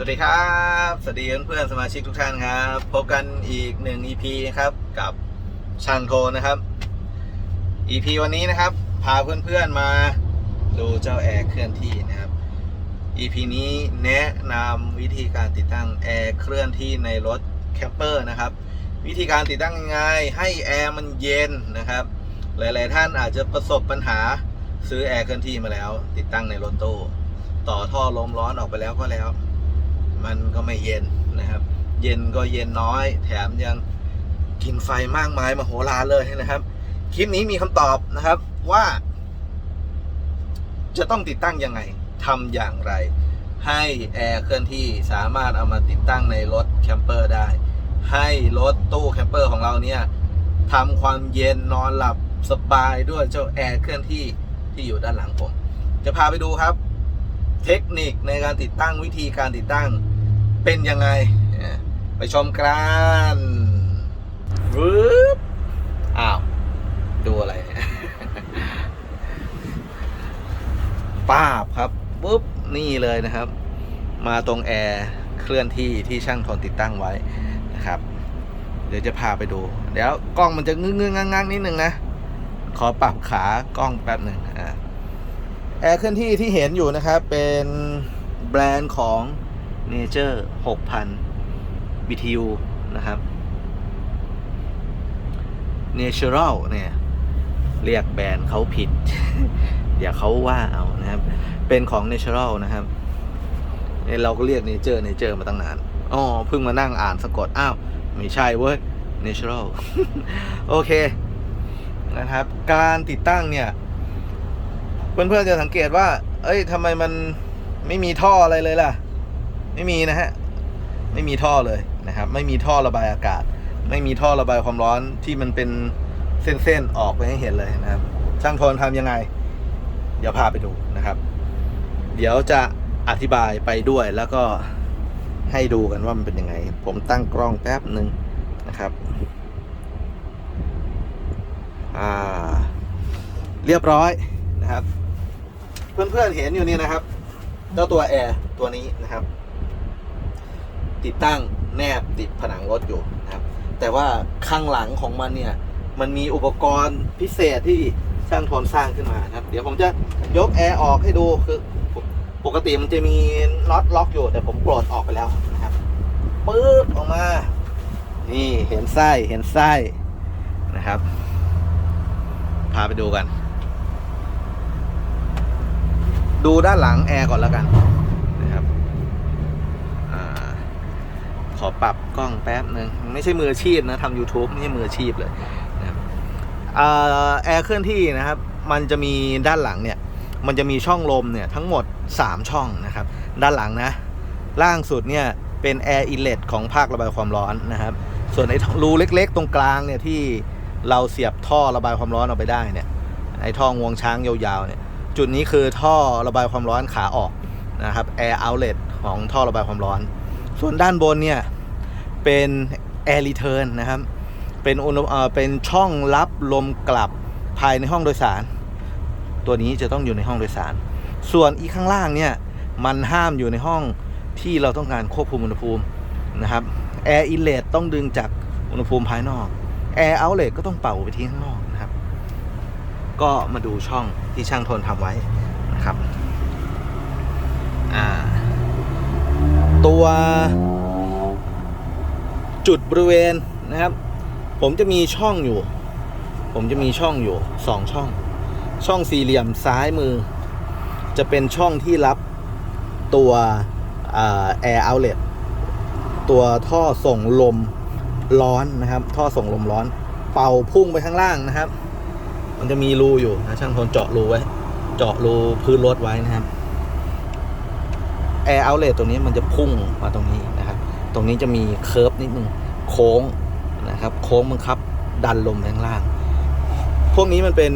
สวัสดีครับ สวัสดีเพื่อนๆสมาชิกทุกท่านครับ พบกันอีกหนึ่ง EP นะครับ กับช่างโทนะครับ EP วันนี้นะครับ พาเพื่อนๆมาดูเจ้าแอร์เคลื่อนที่นะครับ EP นี้แนะนำวิธีการติดตั้งแอร์เคลื่อนที่ในรถแคมเปอร์นะครับ วิธีการติดตั้งยังไงให้แอร์มันเย็นนะครับ หลายๆท่านอาจจะประสบปัญหาซื้อแอร์เคลื่อนที่มาแล้ว ติดตั้งในรถตู้ต่อท่อลมร้อนออกไปแล้วก็แล้ว มันก็ไม่เย็นนะครับ เย็นก็เย็นน้อย แถมยังกินไฟมากมายมโหฬารเลยนะครับ คลิปนี้มีคำตอบนะครับว่า จะต้องติดตั้งยังไงทำอย่างไร ให้แอร์เคลื่อนที่สามารถเอามาติดตั้งในรถแคมเปอร์ได้ ให้รถตู้แคมเปอร์ของเราเนี่ยทำความเย็นนอนหลับสบายด้วยเจ้าแอร์เคลื่อนที่ที่อยู่ด้านหลังผม จะพาไปดูครับ เทคนิคในการติดตั้งวิธีการติดตั้ง เป็นยังไง ไปชมกันวืบอ้าว ดูอะไรเนี่ยป้าบครับปุ๊บนี่เลยนะครับ มาตรงแอร์เคลื่อนที่ที่ช่างทนติดตั้งไว้นะครับ เดี๋ยวจะพาไปดู เดี๋ยวกล้องมันจะงึ้งๆงังนิดนึงนะ ขอปรับขากล้องแป๊บหนึ่งอ่าแอร์เคลื่อนที่ที่เห็นอยู่นะครับ เป็นแบรนด์ของ Nature 6000 BTU นะครับ Natural เนี่ย เรียกแบรนด์เขาผิด เดี๋ยวเขาว่าเอานะครับ เป็นของ Natural นะครับเอ้ยเราก็เรียก Nature Nature มาตั้งนานอ๋อเพิ่งมานั่งอ่านสะกด อ้าว ไม่ใช่เว้ย Natural โอเค นะครับ การติดตั้งเนี่ย เพื่อนๆจะสังเกตว่า เอ้ยทำไมมันไม่มีท่ออะไรเลยล่ะ ไม่มีนะฮะ ไม่มีท่อเลยนะครับ ไม่มีท่อระบายอากาศ ไม่มีท่อระบายความร้อนที่มันเป็นเส้นๆออกไปให้เห็นเลยนะครับ ช่างทนทำยังไง เดี๋ยวพาไปดูนะครับ เดี๋ยวจะอธิบายไปด้วยแล้วก็ให้ดูกันว่ามันเป็นยังไง ผมตั้งกล้องแป๊บหนึ่งนะครับ อ่า เรียบร้อยนะครับ เพื่อนๆเห็นอยู่นี่นะครับ เจ้าตัวแอร์ตัวนี้นะครับ ติดตั้งแนบติดผนังรถอยู่นะครับ แต่ว่าข้างหลังของมันเนี่ย มันมีอุปกรณ์พิเศษที่ช่างทนสร้างขึ้นมานะครับ เดี๋ยวผมจะยกแอร์ออกให้ดูคือปกติมันจะมีน็อตล็อกอยู่ แต่ผมปลดออกไปแล้วนะครับปึ๊บออกมา นี่เห็นไส้เห็นไส้นะครับ พาไปดูกัน ดูด้านหลังแอร์ก่อนแล้วกันนะครับอา ขอปรับกล้องแป๊บหนึ่งไม่ใช่มืออาชีพนะทำ YouTube ไม่ใช่มืออาชีพเลยนะครับแอร์เคลื่อนที่นะครับ มันจะมีด้านหลังเนี่ย มันจะมีช่องลมเนี่ยทั้งหมด 3 ช่องนะครับ ด้านหลังนะ ล่างสุดเนี่ยเป็นแอร์อินเลตของภาคระบายความร้อนนะครับ ส่วนไอ้รูเล็กๆ ตรงกลางเนี่ยที่เราเสียบท่อระบายความร้อนออกไปได้เนี่ย ไอ้ท่องวงช้างยาวๆเนี่ย จุดนี้คือท่อระบายความร้อนขาออกนะครับ air outlet ของท่อระบายความร้อน ส่วนด้านบนเนี่ย เป็น air return นะครับ เป็นอุณหเอ่อเป็นช่องรับลมกลับภายในห้องโดยสาร ตัวนี้จะต้องอยู่ในห้องโดยสาร ส่วนอีกข้างล่างเนี่ยมันห้ามอยู่ในห้องที่เราต้องการควบคุมอุณหภูมินะครับ air inlet ต้องดึงจากอุณหภูมิภายนอก air outlet ก็ต้องเป่าไปที่ข้างนอกนะครับ ก็มาดูช่องที่ช่างทนทำไว้นะครับอ่า ตัวจุดบริเวณนะครับ ผมจะมีช่องอยู่ ผมจะมีช่องอยู่สองช่อง ช่องสี่เหลี่ยมซ้ายมือ จะเป็นช่องที่รับตัวแอร์เอาเล t ตัวท่อส่งลมร้อนนะครับ ท่อส่งลมร้อน เป่าพุ่งไปข้างล่างนะครับ มันจะมีรูอยู่นะช่างทนเจาะรูไว้ เจาะรูพื้นรถไว้นะครับ แอร์เอาเล t ตัวนี้มันจะพุ่งมาตรงนี้นะครับ ตรงนี้จะมีเคิร์ฟนิดนึงโค้งนะครับ โค้งบังคับดันลมไปข้งล่าง พวกนี้มันเป็น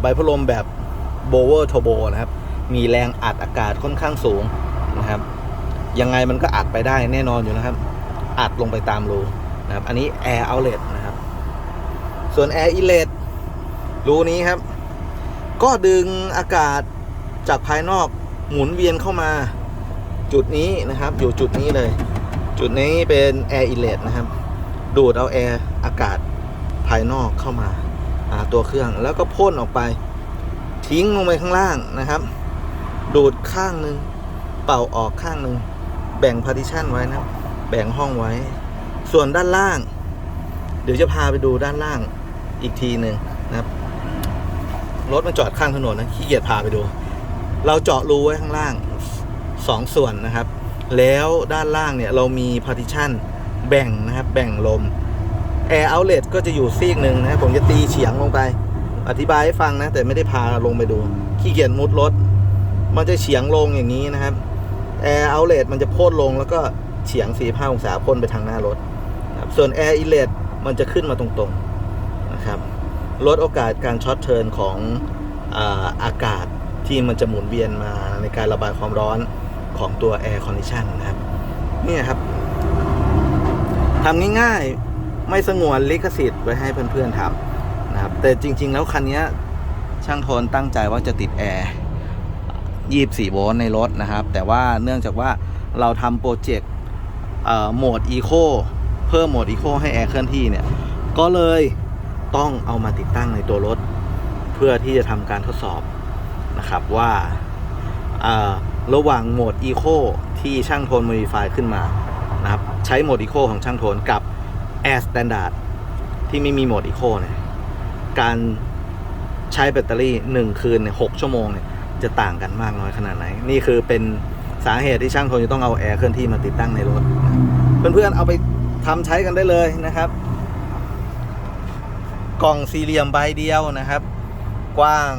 ใบพัดลมแบบโบเวอร์ r ทโบนะครับ มีแรงอัดอากาศค่อนข้างสูงนะครับ ยังไงมันก็อัดไปได้แน่นอนอยู่นะครับ อัดลงไปตามรูนะครับ อันนี้ Air Outlet นะครับ ส่วน Air Inlet รูนี้ครับ ก็ดึงอากาศจากภายนอกหมุนเวียนเข้ามา จุดนี้นะครับ อยู่จุดนี้เลย จุดนี้เป็นแอร์อิเลตนะครับ ดูดเอาแอร์อากาศภายนอกเข้ามาหาตัวเครื่องแล้วก็พ่นออกไป ทิ้งลงไปข้างล่างนะครับ ดูดข้างหนึ่งเป่าออกข้างหนึ่งแบ่งพาร์ติชันไว้นะแบ่งห้องไว้ ส่วนด้านล่าง เดี๋ยวจะพาไปดูด้านล่างอีกทีหนึ่งนะครับรถมันจอดข้างถนนนะขี้เกียจพาไปดู เราเจาะรูไว้ข้างล่าง สองส่วนนะครับ แล้วด้านล่างเนี่ยเรามีพาร์ติชันแบ่งนะครับ แบ่งลมแอร์เอาเล t ก็จะอยู่ซีกหนึ่งนะครับผมจะตีเฉียงลงไป อธิบายให้ฟังนะ แต่ไม่ได้พาลงไปดู ขี้เกียจมุดรถ มันจะเฉียงลงอย่างนี้นะครับแอร์เอาเล t มันจะพ่นลงแล้วก็เฉียง 45 องศาพ่นไปทางหน้ารถครับส่วนแอร์อิเล t มันจะขึ้นมาตรงๆนะครับลดโอกาสการช็อตเทิร์นของอาอากาศที่มันจะหมุนเวียนมาในการระบายความร้อน ของตัว Air Condition นะครับนี่ครับทำง่ายๆ ไม่สงวนลิขสิทธิ์ไว้ให้เพื่อนๆทำนะครับ แต่จริง ๆ แล้วคันนี้ช่างโทนตั้งใจว่าจะติดแอร์24 โวลต์ในรถนะครับ แต่ว่าเนื่องจากว่าเราทำโปรเจกต์โหมด Eco เพิ่มโหมด Eco ให้แอร์เคลื่อนที่เนี่ย ก็เลยต้องเอามาติดตั้งในตัวรถ เพื่อที่จะทำการทดสอบนะครับว่าอ่า ระหว่างโหมด Eco ที่ช่างโทน Modify ขึ้นมานะครับ ใช้โหมด Eco ของช่างโทนกับ Air Standard ที่ไม่มีโหมด Eco เนี่ยการใช้แบตเตอรี่ 1 คืนเนี่ย6ชั่วโมงเนี่ยจะต่างกันมากน้อยขนาดไหน นี่คือเป็นสาเหตุที่ช่างโทนจะต้องเอาแอร์เคลื่อนที่มาติดตั้งในรถ เพื่อนๆเอาไปทำใช้กันได้เลยนะครับ กล่องสี่เหลี่ยมใบเดียวนะครับ กว้าง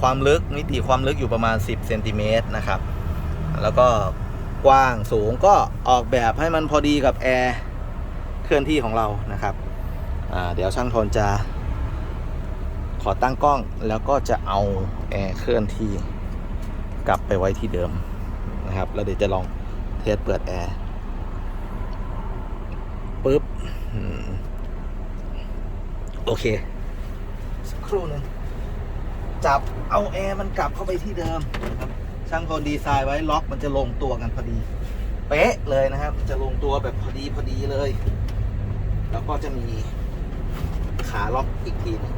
ความลึกมิติความลึกอยู่ประมาณ 10เซนติเมตรนะครับ แล้วก็กว้างสูงก็ออกแบบให้มันพอดีกับแอร์เคลื่อนที่ของเรานะครับเดี๋ยวช่างทนจะขอตั้งกล้องแล้วก็จะเอาแอร์เคลื่อนที่กลับไปไว้ที่เดิมนะครับแล้วเดี๋ยวจะลองเทสเปิดแอร์ปุ๊บโอเค สักครู่หนึงจับเอาแอร์มันกลับเข้าไปที่เดิมนะครับ ช่างคนดีไซน์ไว้ล็อกมันจะลงตัวกันพอดี เป๊ะเลยนะครับ จะลงตัวแบบพอดีพอดีเลย แล้วก็จะมีขาล็อกอีกทีหนึง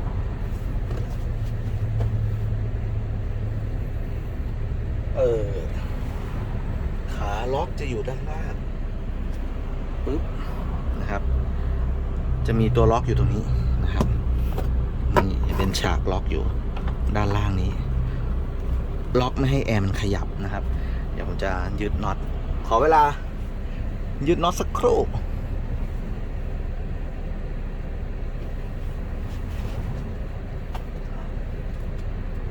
เออ ขาล็อกจะอยู่ด้านล่างปึ๊บนะครับ จะมีตัวล็อกอยู่ตรงนี้นะครับนี่เป็นฉากล็อกอยู่ด้านล่างนี้ ล็อกไม่ให้แอร์มันขยับนะครับ เดี๋ยวผมจะยึดน็อต ขอเวลายึดน็อตสักครู่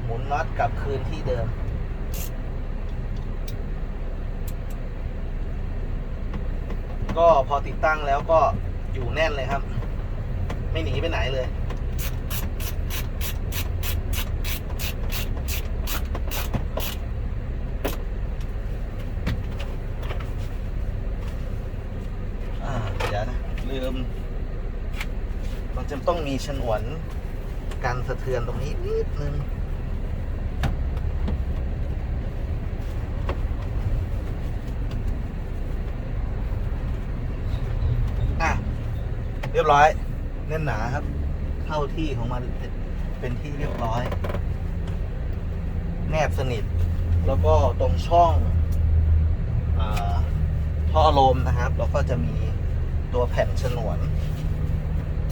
หมุนน็อตกลับคืนที่เดิมก็พอติดตั้งแล้วก็อยู่แน่นเลยครับ ไม่หนีไปไหนเลย อ่า เดี๋ยวนะ ลืม มันจะ ต้องมีฉนวนกันสะเทือนตรงนี้นิดนึงอะ เรียบร้อยแน่นหนาครับ เข้าที่ของมันเป็นที่เรียบร้อย แนบสนิท แล้วก็ตรงช่องอท่อลมนะครับ แล้วก็จะมีตัวแผ่นฉนวน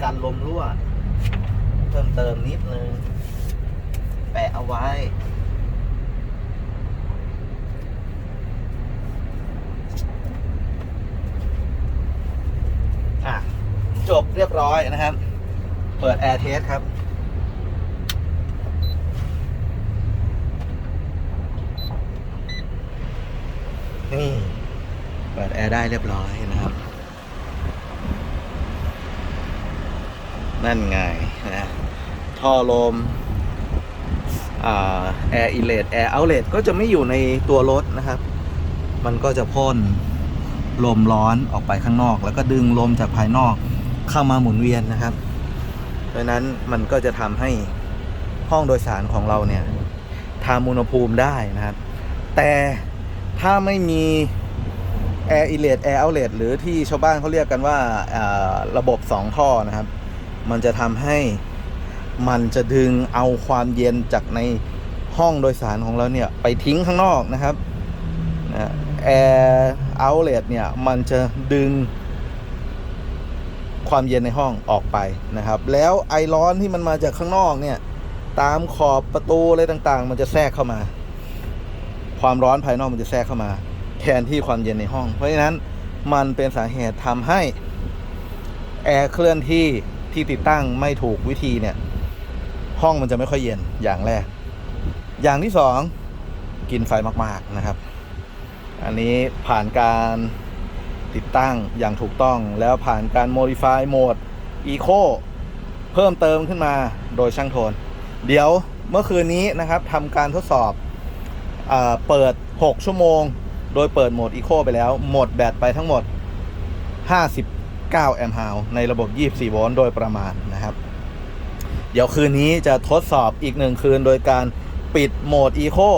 กันลมรั่ว เพิ่มเติมนิดนึง แปะเอาไว้ จบเรียบร้อยนะครับ เปิดแอร์เทสครับนี่เปิดแอร์ได้เรียบร้อยนะครับ นั่นไงนะท่อลมแอร์อิเลตแอร์เอาเลตก็จะไม่อยู่ในตัวรถนะครับ มันก็จะพ่นลมร้อนออกไปข้างนอก แล้วก็ดึงลมจากภายนอกเข้ามาหมุนเวียนนะครับ เพราะนั้นมันก็จะทำให้ห้องโดยสารของเราเนี่ยทำอุณหภูมิได้นะครับ แต่ถ้าไม่มี Air Inlet Air Outlet หรือที่ชาวบ้านเขาเรียกกันว่าอ่าระบบ 2 ท่อนะครับ มันจะทำให้มันจะดึงเอาความเย็นจากในห้องโดยสารของเราเนี่ยไปทิ้งข้างนอกนะครับนะ Air Outlet เนี่ยมันจะดึงความเย็นในห้องออกไปนะครับ แล้วไอร้อนที่มันมาจากข้างนอกเนี่ยตามขอบประตูอะไรต่างๆ มันจะแทรกเข้ามา ความร้อนภายนอกมันจะแทรกเข้ามา แทนที่ความเย็นในห้อง เพราะฉะนั้นมันเป็นสาเหตุทำให้แอร์เคลื่อนที่ ที่ติดตั้งไม่ถูกวิธีเนี่ย ห้องมันจะไม่ค่อยเย็นอย่างแรก อย่างที่สองกินไฟมากๆนะครับ อันนี้ผ่านการติดตั้งอย่างถูกต้องแล้วผ่านการ modify โหมด eco เพิ่มเติมขึ้นมาโดยช่างโทน เดี๋ยวเมื่อคืนนี้นะครับทำการทดสอบเอเปิด 6 ชั่วโมง โดยเปิดโหมด eco ไปแล้ว หมดแบตไปทั้งหมด 9 แอมป์ฮาวในระบบ 24 โวลต์โดยประมาณนะครับ เดี๋ยวคืนนี้จะทดสอบอีกหนึ่งคืนโดยการปิดโหมด eco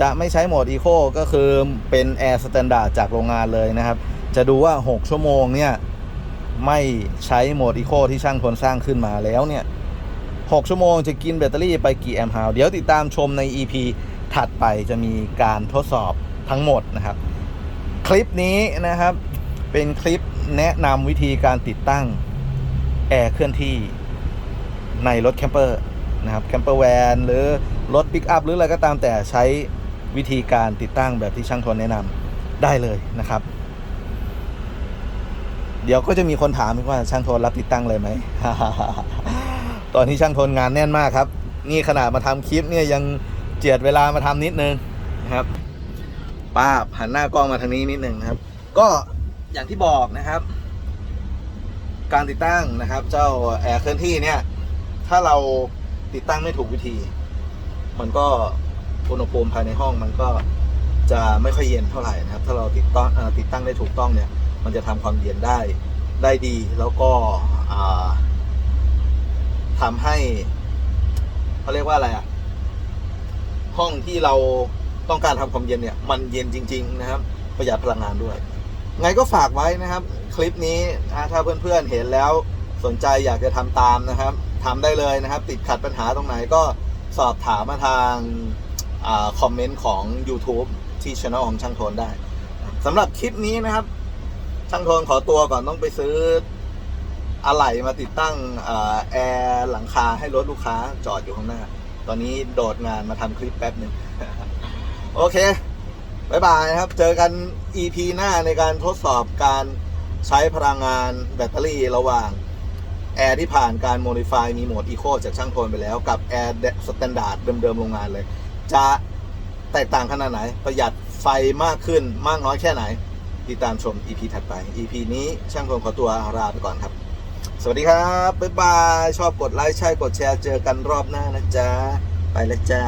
จะไม่ใช้โหมด eco ก็คือเป็น air standard จากโรงงานเลยนะครับ จะดูว่า 6 ชั่วโมงเนี่ย ไม่ใช้โหมด eco ที่ช่างทนสร้างขึ้นมาแล้วเนี่ย 6 ชั่วโมงจะกินแบตเตอรี่ไปกี่แอมป์ฮาวเดี๋ยวติดตามชมใน EP ถัดไปจะมีการทดสอบทั้งหมดนะครับ คลิปนี้นะครับ เป็นคลิปแนะนำวิธีการติดตั้ง แอร์เคลื่อนที่ในรถแคมเปอร์นะครับแคมเปอร์แวนหรือรถปิกอัพหรืออะไรก็ตามแต่ใช้วิธีการติดตั้งแบบที่ช่างทนแนะนำได้เลยนะครับ เดี๋ยวก็จะมีคนถามว่าช่างทนรับติดตั้งเลยไหม ตอนนี้ช่างทนงานแน่นมากครับ นี่ขนาดมาทำคลิปเนี่ยยังเจียดเวลามาทำนิดนึงนะครับป้าหันหน้ากล้องมาทางนี้นิดนึงครับ ก็ อย่างที่บอกนะครับ การติดตั้งนะครับ เจ้าแอร์เคลื่อนที่เนี่ย ถ้าเราติดตั้งไม่ถูกวิธี มันก็อุณหภูมิภายในห้องมันก็จะไม่ค่อยเย็นเท่าไหร่นะครับ ถ้าเราติดตั้งติดตั้งได้ถูกต้องเนี่ย มันจะทำความเย็นได้ได้ดี แล้วก็อ่าทำให้เขาเรียกว่าอะไรอะห้องที่เราต้องการทำความเย็นเนี่ย มันเย็นจริง ๆ นะครับ ประหยัดพลังงานด้วย ไงก็ฝากไว้นะครับ คลิปนี้ถ้าเพื่อนๆเห็นแล้วสนใจอยากจะทำตามนะครับทำได้เลยนะครับ ติดขัดปัญหาตรงไหนก็สอบถามมาทางอคอมเมนต์ของ YouTube ที่ช่องของช่างโทนได้สำหรับคลิปนี้นะครับ ช่างโทนขอตัวก่อนต้องไปซื้ออะไหล่มาติดตั้งอแอร์หลังคาให้รถลูกค้าจอดอยู่ข้างหน้า ตอนนี้โดดงานมาทำคลิปแป๊บหนึ่งโอเค บายบายครับ เจอกัน EP หน้าในการทดสอบการใช้พลังงานแบตเตอรี่ระหว่าง แอร์ที่ผ่านการโมดิฟายมีโหมดอีโคจากช่างโทนไปแล้วกับแอร์สแตนดาร์ดเดิมๆโรงงานเลย จะแตกต่างขนาดไหน ประหยัดไฟมากขึ้นมากน้อยแค่ไหน ติดตามชม EP ถัดไป EP นี้ช่างโทนขอตัวลาไปก่อนครับ สวัสดีครับ บ๊ายบาย ชอบกดไลค์ใช่กดแชร์เจอกันรอบหน้านะจ๊ะ ไปแล้วจ้า